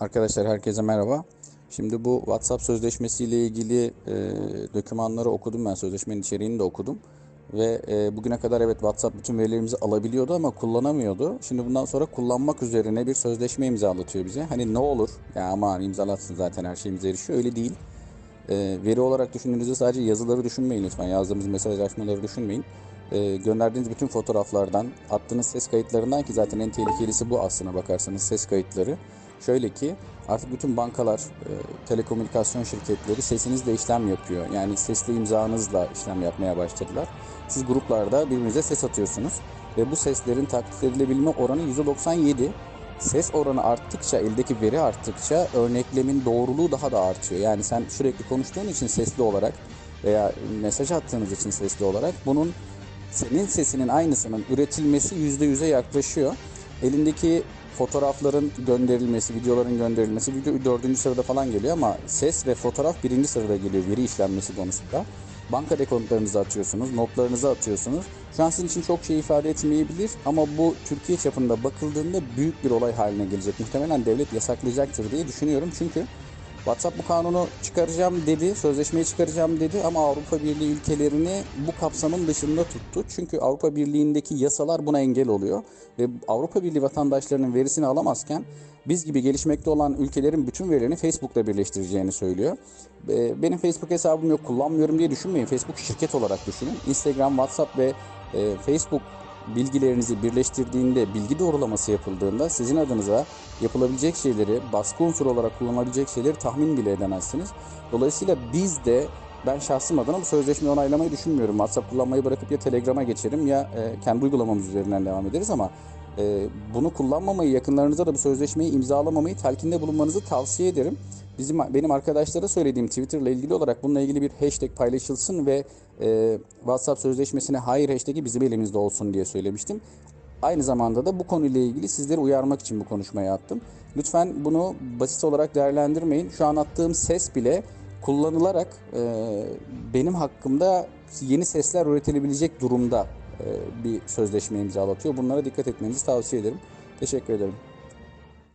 Arkadaşlar herkese merhaba. Şimdi bu WhatsApp sözleşmesiyle ilgili e, dokümanları okudum ben. Sözleşmenin içeriğini de okudum. Ve e, bugüne kadar evet WhatsApp bütün verilerimizi alabiliyordu ama kullanamıyordu. Şimdi bundan sonra kullanmak üzerine bir sözleşme imzalatıyor bize. Hani ne olur ya aman imzalatsın zaten her şeyimize erişiyor. Öyle değil. E, veri olarak düşündüğünüzde sadece yazıları düşünmeyin lütfen. Yazdığımız mesajlaşmaları düşünmeyin. E, gönderdiğiniz bütün fotoğraflardan, attığınız ses kayıtlarından ki zaten en tehlikelisi bu aslına bakarsanız ses kayıtları. Şöyle ki artık bütün bankalar, e, telekomünikasyon şirketleri sesinizle işlem yapıyor. Yani sesli imzanızla işlem yapmaya başladılar. Siz gruplarda birbirinize ses atıyorsunuz ve bu seslerin taklit edilebilme oranı %97. Ses oranı arttıkça, eldeki veri arttıkça örneklemin doğruluğu daha da artıyor. Yani sen sürekli konuştuğun için sesli olarak veya mesaj attığınız için sesli olarak bunun senin sesinin aynısının üretilmesi %100'e yaklaşıyor. Elindeki fotoğrafların gönderilmesi, videoların gönderilmesi video dördüncü sırada falan geliyor ama ses ve fotoğraf birinci sırada geliyor veri işlenmesi konusunda. Banka dekontlarınızı atıyorsunuz, notlarınızı atıyorsunuz. Şu an sizin için çok şey ifade etmeyebilir ama bu Türkiye çapında bakıldığında büyük bir olay haline gelecek. Muhtemelen devlet yasaklayacaktır diye düşünüyorum. Çünkü WhatsApp bu kanunu çıkaracağım dedi, sözleşmeyi çıkaracağım dedi ama Avrupa Birliği ülkelerini bu kapsamın dışında tuttu. Çünkü Avrupa Birliği'ndeki yasalar buna engel oluyor ve Avrupa Birliği vatandaşlarının verisini alamazken biz gibi gelişmekte olan ülkelerin bütün verilerini Facebook'la birleştireceğini söylüyor. Ee, Benim Facebook hesabım yok, kullanmıyorum diye düşünmeyin. Facebook şirket olarak düşünün. Instagram, WhatsApp ve e, Facebook bilgilerinizi birleştirdiğinde, bilgi doğrulaması yapıldığında sizin adınıza yapılabilecek şeyleri, baskı unsuru olarak kullanılabilecek şeyleri tahmin bile edemezsiniz. Dolayısıyla biz de ben şahsım adına bu sözleşmeyi onaylamayı düşünmüyorum. WhatsApp kullanmayı bırakıp ya Telegram'a geçerim ya e, kendi uygulamamız üzerinden devam ederiz ama e, bunu kullanmamayı, yakınlarınıza da bu sözleşmeyi imzalamamayı telkinde bulunmanızı tavsiye ederim. Bizim benim arkadaşlara söylediğim Twitter'la ilgili olarak bununla ilgili bir hashtag paylaşılsın ve e, WhatsApp sözleşmesine hayır hashtag'i bizim elimizde olsun diye söylemiştim. Aynı zamanda da bu konuyla ilgili sizleri uyarmak için bu konuşmayı attım. Lütfen bunu basit olarak değerlendirmeyin. Şu an attığım ses bile kullanılarak e, benim hakkımda yeni sesler üretilebilecek durumda e, bir sözleşme imzalatıyor. Bunlara dikkat etmenizi tavsiye ederim. Teşekkür ederim.